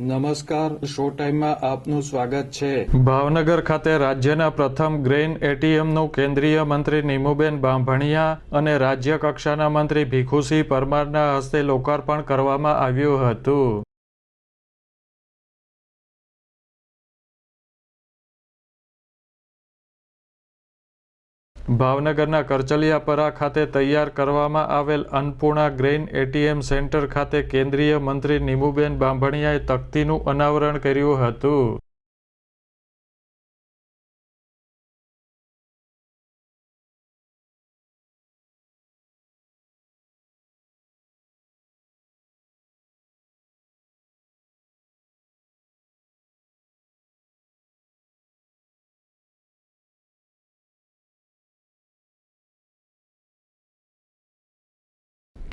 નમસ્કાર, શો ટાઈમમાં આપનું સ્વાગત છે. ભાવનગર ખાતે રાજ્યના પ્રથમ ગ્રેન એટીએમનું કેન્દ્રીય મંત્રી નીમુબેન બાંભણિયા અને રાજ્ય કક્ષાના મંત્રી ભીખુસિંહ પરમારના હસ્તે લોકાર્પણ કરવામાં આવ્યું હતું. ભાવનગરના કરચલિયાપરા ખાતે તૈયાર કરવામાં આવેલ અન્નપૂર્ણા ગ્રેઇન એટીએમ સેન્ટર ખાતે કેન્દ્રીય મંત્રી નીમુબેન બાંભણિયાએ તકતીનું અનાવરણ કર્યું હતું.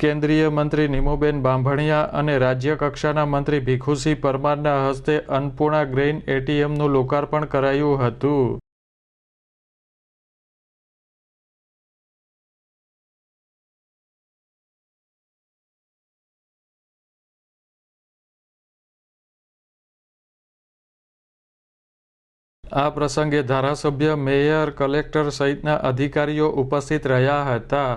કેન્દ્રીય મંત્રી નિમુબેન બાંભણિયા અને રાજ્ય કક્ષાના મંત્રી ભીખુસિંહ પરમારના હસ્તે અન્નપૂર્ણા ગ્રેઇન એટીએમનું લોકાર્પણ કરાયું હતું. આ પ્રસંગે ધારાસભ્ય મેયર કલેક્ટર સહિતના અધિકારીઓ ઉપસ્થિત રહ્યા હતા.